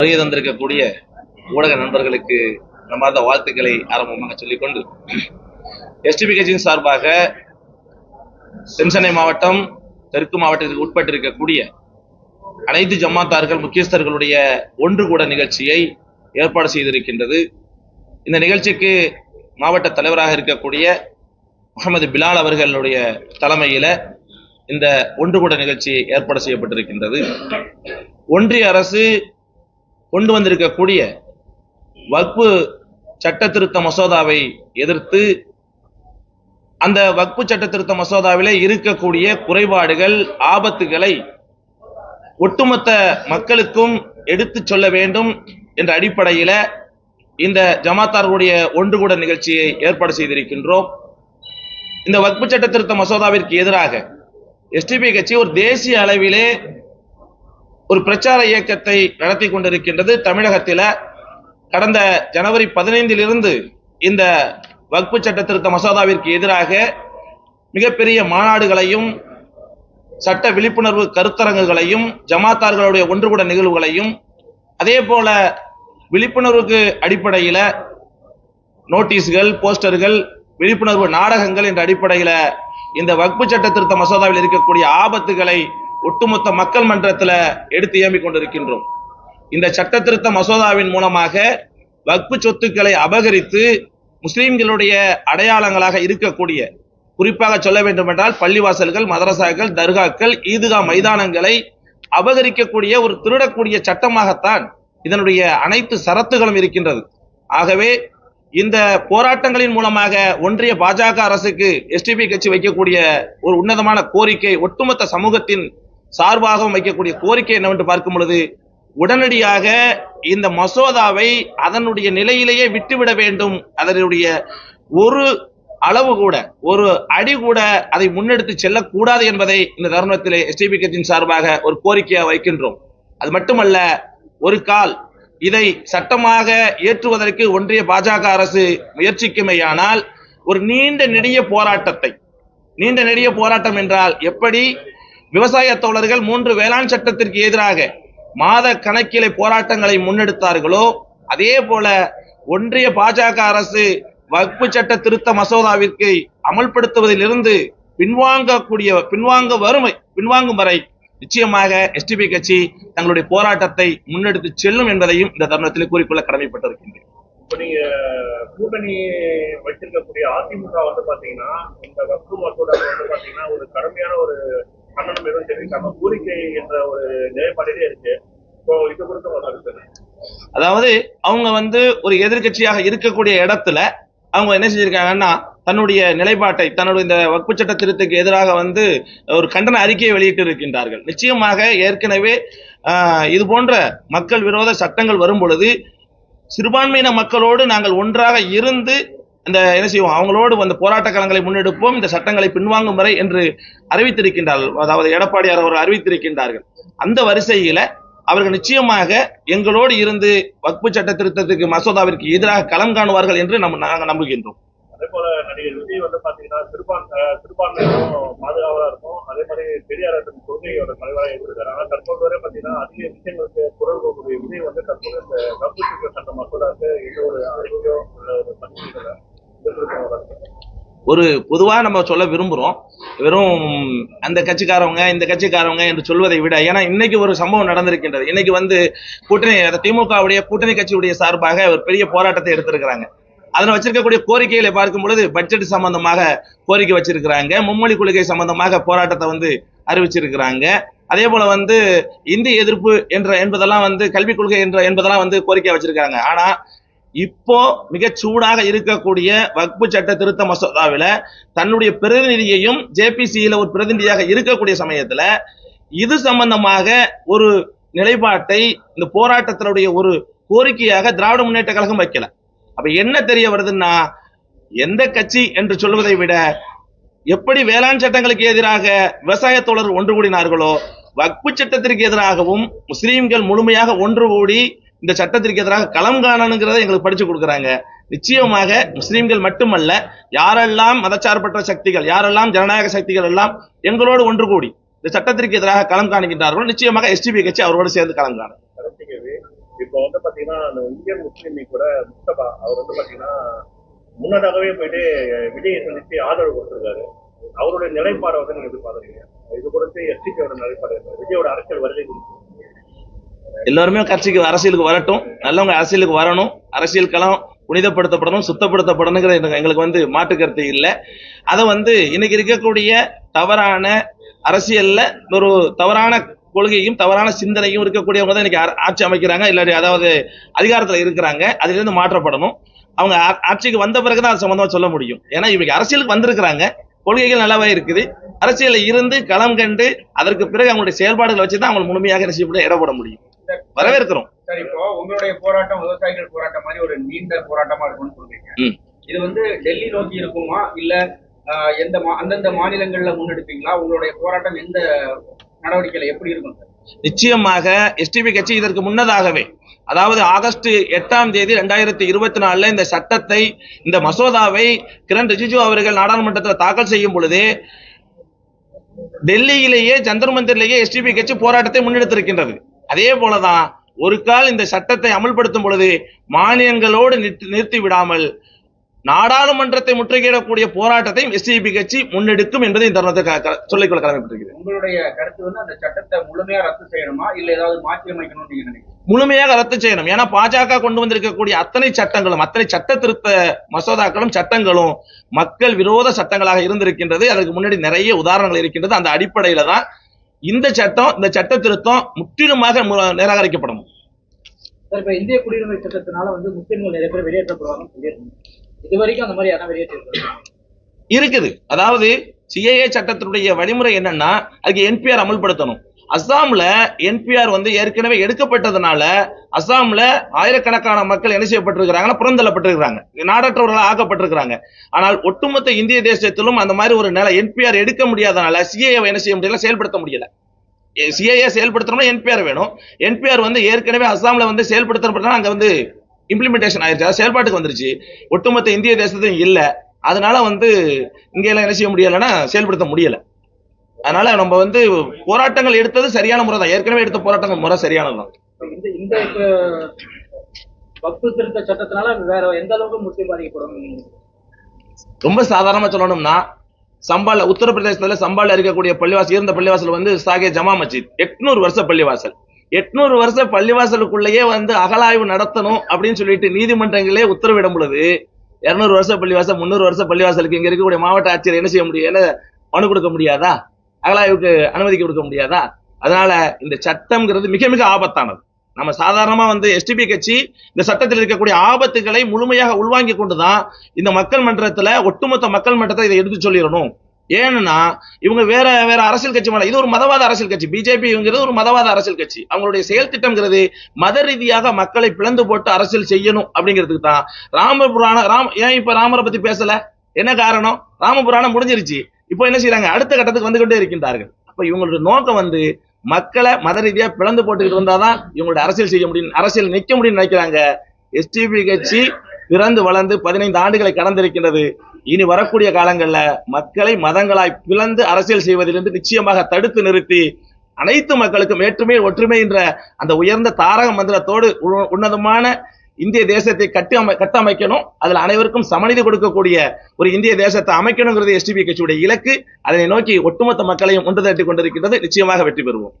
வருகை தந்திருக்கக்கூடிய ஊடக நண்பர்களுக்கு நம்மார்ந்த வாழ்த்துக்களை ஆரம்பமாக சொல்லிக்கொண்டு எஸ்டிபி கட்சியின் சார்பாக தென்சென்னை மாவட்டம் தெற்கு மாவட்டத்திற்கு உட்பட்டிருக்கக்கூடிய அனைத்து ஜமாத்தார்கள் முக்கியஸ்தர்களுடைய ஒன்று கூட நிகழ்ச்சியை ஏற்பாடு செய்திருக்கின்றது. இந்த நிகழ்ச்சிக்கு மாவட்ட தலைவராக இருக்கக்கூடிய முகமது பிலால் அவர்களுடைய தலைமையில இந்த ஒன்று கூட நிகழ்ச்சி ஏற்பாடு செய்யப்பட்டிருக்கின்றது. ஒன்றிய அரசு கொண்டு வந்திருக்கக்கூடிய வக்பு சட்ட திருத்த மசோதாவை எதிர்த்து அந்த வக்பு சட்ட திருத்த மசோதாவிலே இருக்கக்கூடிய குறைபாடுகள் ஆபத்துகளை ஒட்டுமொத்த மக்களுக்கும் எடுத்துச் சொல்ல வேண்டும் என்ற அடிப்படையில இந்த ஜமாத்தார்களுடைய ஒன்று கூட நிகழ்ச்சியை ஏற்பாடு செய்திருக்கின்றோம். இந்த வக்பு சட்ட திருத்த மசோதாவிற்கு எதிராக எஸ்டிபி கட்சி ஒரு தேசிய அளவிலே ஒரு பிரச்சார இயக்கத்தை நடத்தி கொண்டிருக்கின்றது தமிழகத்தில. கடந்த ஜனவரி பதினைந்திலிருந்து இந்த வக்பு சட்ட திருத்த மசோதாவிற்கு எதிராக மிகப்பெரிய மாநாடுகளையும் சட்ட விழிப்புணர்வு கருத்தரங்குகளையும் ஜமாத்தார்களுடைய ஒன்றுகூட நிகழ்வுகளையும் அதே போல விழிப்புணர்வுக்கு அடிப்படையில் நோட்டீஸ்கள் போஸ்டர்கள் விழிப்புணர்வு நாடகங்கள் என்ற அடிப்படையில் இந்த வக்பு சட்ட திருத்த மசோதாவில் இருக்கக்கூடிய ஆபத்துகளை ஒட்டுமொத்த மக்கள் மன்றத்தில் எடுத்து இயம்பிக் கொண்டிருக்கின்றோம். இந்த சட்ட திருத்த மசோதாவின் மூலமாக வக்பு சொத்துக்களை அபகரித்து முஸ்லீம்களுடைய அடையாளங்களாக இருக்கக்கூடிய குறிப்பாக சொல்ல வேண்டுமென்றால் பள்ளிவாசல்கள் மதரசாக்கள் தர்காக்கள் ஈதுகா மைதானங்களை அபகரிக்கக்கூடிய ஒரு திருடக்கூடிய சட்டமாகத்தான் இதனுடைய அனைத்து சரத்துகளும் இருக்கின்றது. ஆகவே இந்த போராட்டங்களின் மூலமாக ஒன்றிய பாஜக அரசுக்கு எஸ்டிபி கட்சி வைக்கக்கூடிய ஒரு உன்னதமான கோரிக்கை ஒட்டுமொத்த சமூகத்தின் சார்பாகவும் வைக்கக்கூடிய கோரிக்கை என்னவென்று பார்க்கும் பொழுது உடனடியாக இந்த மசோதாவை அதனுடைய நிலையிலேயே விட்டுவிட வேண்டும். அதனுடைய ஒரு அளவு கூட ஒரு அடி கூட அதை முன்னெடுத்து செல்லக்கூடாது என்பதை இந்த தருணத்திலே எஸ்டிபி கட்சியின் சார்பாக ஒரு கோரிக்கையாக வைக்கின்றோம். அது மட்டுமல்ல ஒரு கால் இதை சட்டமாக ஏற்றுவதற்கு ஒன்றிய பாஜக அரசு முயற்சிக்குமேயானால் ஒரு நீண்ட நெடிய போராட்டத்தை நீண்ட நெடிய போராட்டம் என்றால் எப்படி விவசாய தோழர்கள் மூன்று வேளாண் சட்டத்திற்கு எதிராக மாத கணக்கிலே போராட்டங்களை முன்னெடுத்தார்களோ அதே போல ஒன்றிய பாஜக அரசு வகுப்பு சட்ட திருத்த மசோதாவிற்கு அமல்படுத்துவதிலிருந்து பின்வாங்கக்கூடிய பின்வாங்க வறுமை பின்வாங்கும் வரை நிச்சயமாக எஸ்டிபி கட்சி தங்களுடைய போராட்டத்தை முன்னெடுத்து செல்லும் என்பதையும் இந்த தருணத்தில் கூறிக்கொள்ள கடமைப்பட்டிருக்கின்றேன். இப்ப நீங்க கூட்டணி வச்சிருக்கக்கூடிய அதிமுக வந்து பாத்தீங்கன்னா இந்த வக்கு மசோதா வந்து பாத்தீங்கன்னா ஒரு கடுமையான ஒரு கண்டனம் எதுவும் தெரிவிக்காம கோரிக்கை என்ற ஒரு நிலைப்பாடிலே இருக்கு. இப்போ இது குறித்து அதாவது அவங்க வந்து ஒரு எதிர்க்கட்சியாக இருக்கக்கூடிய இடத்துல அவங்க என்ன செஞ்சிருக்காங்கன்னா தன்னுடைய நிலைப்பாட்டை தன்னுடைய இந்த வக்பு சட்ட திருத்துக்கு எதிராக வந்து ஒரு கண்டன அறிக்கையை வெளியிட்டு இருக்கின்றார்கள். நிச்சயமாக ஏற்கனவே இது போன்ற மக்கள் விரோத சட்டங்கள் வரும் பொழுது சிறுபான்மையின மக்களோடு நாங்கள் ஒன்றாக இருந்து இந்த என்ன செய்வோம்? அவங்களோடு அந்த போராட்ட களங்களை முன்னெடுப்போம். இந்த சட்டங்களை பின்வாங்கும் வரை என்று அறிவித்திருக்கின்றார்கள் அதாவது எடப்பாடியார் அவர்கள் அறிவித்திருக்கின்றார்கள். அந்த வரிசையில அவர்கள் நிச்சயமாக எங்களோடு இருந்து வக்பு சட்ட திருத்தத்துக்கு மசோதாவிற்கு எதிராக களம் காணுவார்கள் என்று நம்ம நாங்கள் நம்புகின்றோம். அதே போல நடிகர் விஜய் வந்து பாத்தீங்கன்னா சிறுபான் சிறுபான்மையினரும் பாதுகாவலா இருக்கும் அதே மாதிரி பெரியார் கொள்கையோட தலைவராக இருந்திருக்காரு ஆனா தற்போது வரை பாத்தீங்கன்னா அதிக விஷயங்களுக்கு குரல் கொடுக்கக்கூடிய விஜய் வந்து தற்போது இந்த வகுப்பு சட்ட சட்ட மசோதாக்கு எந்த ஒரு அறிக்கையோ ஒரு ஒரு பொதுவாக பொதுவா நம்ம சொல்ல விரும்புறோம். வெறும் அந்த கட்சிக்காரவங்க இந்த கட்சிக்காரவங்க என்று சொல்வதை விட ஏன்னா இன்னைக்கு ஒரு சம்பவம் நடந்திருக்கின்றது. இன்னைக்கு வந்து கூட்டணி அந்த திமுகவுடைய கூட்டணி கட்சியுடைய சார்பாக ஒரு பெரிய போராட்டத்தை எடுத்திருக்கிறாங்க. அதில் வச்சிருக்கக்கூடிய கோரிக்கைகளை பார்க்கும் பொழுது பட்ஜெட் சம்பந்தமாக கோரிக்கை வச்சிருக்கிறாங்க. மும்மொழி கொள்கை சம்பந்தமாக போராட்டத்தை வந்து அறிவிச்சிருக்கிறாங்க. அதே போல வந்து இந்திய எதிர்ப்பு என்ற என்பதெல்லாம் வந்து கல்விக் கொள்கை என்ற என்பதெல்லாம் வந்து கோரிக்கை வச்சிருக்காங்க ஆனா இப்போ மிக சூடாக இருக்கக்கூடிய வக்பு சட்ட திருத்த மசோதாவில தன்னுடைய பிரதிநிதியையும் ஜேபிசியில ஒரு பிரதிநிதியாக இருக்கக்கூடிய சமயத்துல இது சம்பந்தமாக ஒரு நிலைப்பாட்டை இந்த போராட்டத்தினுடைய ஒரு கோரிக்கையாக திராவிட முன்னேற்ற கழகம் வைக்கல. அப்ப என்ன தெரிய வருதுன்னா எந்த கட்சி என்று சொல்வதை விட எப்படி வேளாண் சட்டங்களுக்கு எதிராக விவசாய தோழர் ஒன்று கூடினார்களோ வக்பு சட்டத்திற்கு எதிராகவும் முஸ்லீம்கள் முழுமையாக ஒன்று கூடி இந்த சட்டத்திற்கு எதிராக களம் காணணுங்கிறத எங்களுக்கு படிச்சு கொடுக்குறாங்க. நிச்சயமாக முஸ்லீம்கள் மட்டுமல்ல யாரெல்லாம் மதச்சார்பற்ற சக்திகள் யாரெல்லாம் ஜனநாயக சக்திகள் எல்லாம் எங்களோடு ஒன்று கூடி இந்த சட்டத்திற்கு எதிராக களம் காணுகின்றார்கள் நிச்சயமாக எஸ்டிபி கட்சி அவரோடு சேர்ந்து களம் காணும். இப்போ இப்போ பாத்தீங்கன்னா அந்த இந்தியன் முஸ்லீம் கூட முஸ்தபா அவர் வந்து பாத்தீங்கன்னா முன்னதாகவே போயிட்டு விஜயை சந்தித்து ஆதரவு கொடுத்திருக்காரு. அவருடைய நிலைப்பாடை வந்து நீங்க எதிர்பார்க்குறீங்க. இது குறித்து எஸ்டிபியோட நிலைப்பாடு விஜயோட அரசியல் வருகை குறித்து. எல்லாருமே கட்சிக்கு அரசியலுக்கு வரட்டும். நல்லவங்க அரசியலுக்கு வரணும். அரசியல் களம் புனிதப்படுத்தப்படணும் சுத்தப்படுத்தப்படணுங்கிற எங்களுக்கு வந்து மாற்று கருத்து இல்லை. அதை வந்து இன்னைக்கு இருக்கக்கூடிய தவறான அரசியல்ல ஒரு தவறான கொள்கையும் தவறான சிந்தனையும் இருக்கக்கூடியவங்க தான் இன்னைக்கு ஆட்சி அமைக்கிறாங்க. இல்லாட்டி அதாவது அதிகாரத்தில் இருக்கிறாங்க. அதிலிருந்து மாற்றப்படணும். அவங்க ஆட்சிக்கு வந்த பிறகுதான் அது சம்பந்தமாக சொல்ல முடியும். ஏன்னா இவங்க அரசியலுக்கு வந்திருக்கிறாங்க. கொள்கைகள் நல்லாவே இருக்குது. அரசியலில் இருந்து களம் கண்டு அதற்கு பிறகு அவங்களுடைய செயல்பாடுகளை வச்சு தான் அவங்க முழுமையாக என்ன செய்ய முடியும்? இடப்பட முடியும். வரவேற்கிறோம். சார் இப்போ உங்களுடைய போராட்டம் விவசாயிகள் போராட்டம் மாதிரி ஒரு நீண்ட போராட்டமா இருக்கும்னு சொல்றீங்க. இது வந்து டெல்லி நோக்கி இருக்குமா? இல்ல எந்த அந்தந்த மாநிலங்கள்ல முன்னெடுப்பீங்களா? உங்களுடைய போராட்டம் எந்த நடவடிக்கையில எப்படி இருக்கும் நிச்சயமாக எஸ்டிபி கட்சி இதற்கு முன்னதாகவே அதாவது ஆகஸ்ட் எட்டாம் தேதி ரெண்டாயிரத்தி இருபத்தி நாலுல இந்த சட்டத்தை இந்த மசோதாவை கிரண் ரிஜிஜு அவர்கள் நாடாளுமன்றத்தில் தாக்கல் செய்யும் பொழுது டெல்லியிலேயே ஜந்தர் மந்திரிலேயே எஸ்டிபி கட்சி போராட்டத்தை முன்னெடுத்திருக்கின்றது. அதே போலதான் ஒரு கால் இந்த சட்டத்தை அமல்படுத்தும் பொழுது மானியங்களோடு நிறுத்தி- நிறுத்தி விடாமல் நாடாளுமன்றத்தை முற்றுகையிடக்கூடிய போராட்டத்தை எஸ்டிபி கட்சி முன்னெடுக்கும் என்பதை இந்த தருணத்தை சொல்லிக்கொள்ள கடமைப்பட்டிருக்கிறது. உங்களுடைய கருத்து வந்து அந்த சட்டத்தை முழுமையா ரத்து செய்யணுமா? இல்ல ஏதாவது மாற்றி அமைக்கணும்னு நீங்க நினைக்கிறீங்க? முழுமையாக ரத்து செய்யணும். ஏன்னா பாஜக கொண்டு வந்திருக்கக்கூடிய அத்தனை சட்டங்களும் அத்தனை சட்ட திருத்த மசோதாக்களும் சட்டங்களும் மக்கள் விரோத சட்டங்களாக இருந்திருக்கின்றது. அதற்கு முன்னாடி நிறைய உதாரணங்கள் இருக்கின்றது. அந்த அடிப்படையில தான் இந்த சட்டம் இந்த சட்ட திருத்தம் முற்றிலுமாக நிராகரிக்கப்படும். இந்திய குடியுரிமை சட்டத்தினால வந்து முஸ்லிம்கள் நிறைய பேர் வெளியேற்றப்படுவாங்க இது வரைக்கும் அந்த மாதிரி யாரும் வெளியேற்றிருக்காங்க இருக்குது. அதாவது சிஏஏ சட்டத்தினுடைய வழிமுறை என்னன்னா அதுக்கு என்பிஆர் அமல்படுத்தணும். அஸ்ஸாம்ல என்பிஆர் வந்து ஏற்கனவே எடுக்கப்பட்டதுனால அஸ்ஸாம்ல ஆயிரக்கணக்கான மக்கள் என்ன செய்யப்பட்டிருக்கிறாங்கன்னா புறந்தள்ளப்பட்டிருக்கிறாங்க. நாடற்றவர்களாக ஆக்கப்பட்டிருக்கிறாங்க. ஆனால் ஒட்டுமொத்த இந்திய தேசத்திலும் அந்த மாதிரி ஒரு நிலை என்பிஆர் எடுக்க முடியாதனால சிஏஏவை என்ன செய்ய முடியல? செயல்படுத்த முடியல. சிஏஏ செயல்படுத்தணும்னா என்பிஆர் வேணும். என்பிஆர் வந்து ஏற்கனவே அஸ்ஸாம்ல வந்து செயல்படுத்தப்பட்டா அங்க வந்து இம்ப்ளிமெண்டேஷன் ஆயிருச்சு. செயல்பாட்டுக்கு வந்துருச்சு. ஒட்டுமொத்த இந்திய தேசத்தையும் இல்லை. அதனால வந்து இங்கெல்லாம் என்ன செய்ய முடியலைன்னா செயல்படுத்த முடியலை. அதனால நம்ம வந்து போராட்டங்கள் எடுத்தது சரியான முறை தான். ஏற்கனவே எடுத்த போராட்டங்கள் முறை சரியானதுதான் இந்த வக்பு திருத்த சட்டத்தினால வேற எந்த அளவுக்கு முஸ்லீம் பாதிக்கப்படுவாங்க ரொம்ப சாதாரணமா சொல்லணும்னா சம்பால உத்தரப்பிரதேசத்துல சம்பால இருக்கக்கூடிய பள்ளிவாசல் இருந்த பள்ளிவாசல் வந்து சாகே ஜமா மஸ்ஜித். எட்நூறு வருஷ பள்ளிவாசல். எட்நூறு வருஷ பள்ளிவாசலுக்குள்ளேயே வந்து அகலாய்வு நடத்தணும் அப்படின்னு சொல்லிட்டு நீதிமன்றங்களே உத்தரவிடும் பொழுது இருநூறு வருஷ பள்ளிவாசல் முந்நூறு வருஷ பள்ளிவாசலுக்கு இங்க இருக்கக்கூடிய மாவட்ட ஆட்சியர் என்ன செய்ய முடியும்? என்ன மனு கொடுக்க முடியாதா? அகலாய்வுக்கு அனுமதி கொடுக்க முடியாதா? அதனால இந்த சட்டம்ங்கிறது மிக மிக ஆபத்தானது. நம்ம சாதாரணமா வந்து எஸ்டிபி கட்சி இந்த சட்டத்தில் இருக்கக்கூடிய ஆபத்துகளை முழுமையாக உள்வாங்கி கொண்டுதான் இந்த மக்கள் மன்றத்துல ஒட்டுமொத்த மக்கள் மன்றத்தை இதை எடுத்து சொல்லிடணும். ஏன்னா இவங்க வேற வேற அரசியல் கட்சி மேல இது ஒரு மதவாத அரசியல் கட்சி. பிஜேபிங்கிறது ஒரு மதவாத அரசியல் கட்சி. அவங்களுடைய செயல் திட்டம்ங்கிறது மத ரீதியாக மக்களை பிளந்து போட்டு அரசியல் செய்யணும் அப்படிங்கிறதுக்கு தான். ராமபுராணம் ராம் ஏன் இப்ப ராமரை பத்தி பேசல? என்ன காரணம்? ராமபுராணம் முடிஞ்சிருச்சு. இப்போ என்ன செய்யறாங்க அடுத்த கட்டத்துக்கு வந்து கொண்டே இருக்கின்றார்கள். அப்ப இவங்களுடைய நோக்கம் வந்து மக்களை மத ரீதியா பிளந்து போட்டுக்கிட்டு இருந்தாதான் இவங்களுடைய அரசியல் செய்ய முடியும் அரசியல் நிக்க முடியும்னு நினைக்கிறாங்க. எஸ்டிபி கட்சி பிறந்து வளர்ந்து பதினைந்து ஆண்டுகளை கடந்திருக்கின்றது. இனி வரக்கூடிய காலங்களில் மக்களை மதங்களாய் பிளந்து அரசியல் செய்வதிலிருந்து நிச்சயமாக தடுத்து நிறுத்தி அனைத்து மக்களுக்கும் வேற்றுமை ஒற்றுமை என்ற அந்த உயர்ந்த தாரக மந்திரத்தோடு உ- உன்னதமான இந்திய தேசத்தை கட்டி அமை கட்டமைக்கணும். அதில் அனைவருக்கும் சமநிதி கொடுக்கக்கூடிய ஒரு இந்திய தேசத்தை அமைக்கணுங்கிறது எஸ்டிபி கட்சியுடைய இலக்கு. அதனை நோக்கி ஒட்டுமொத்த மக்களையும் ஒன்று தட்டி கொண்டிருக்கின்றது. நிச்சயமாக வெற்றி பெறுவோம்.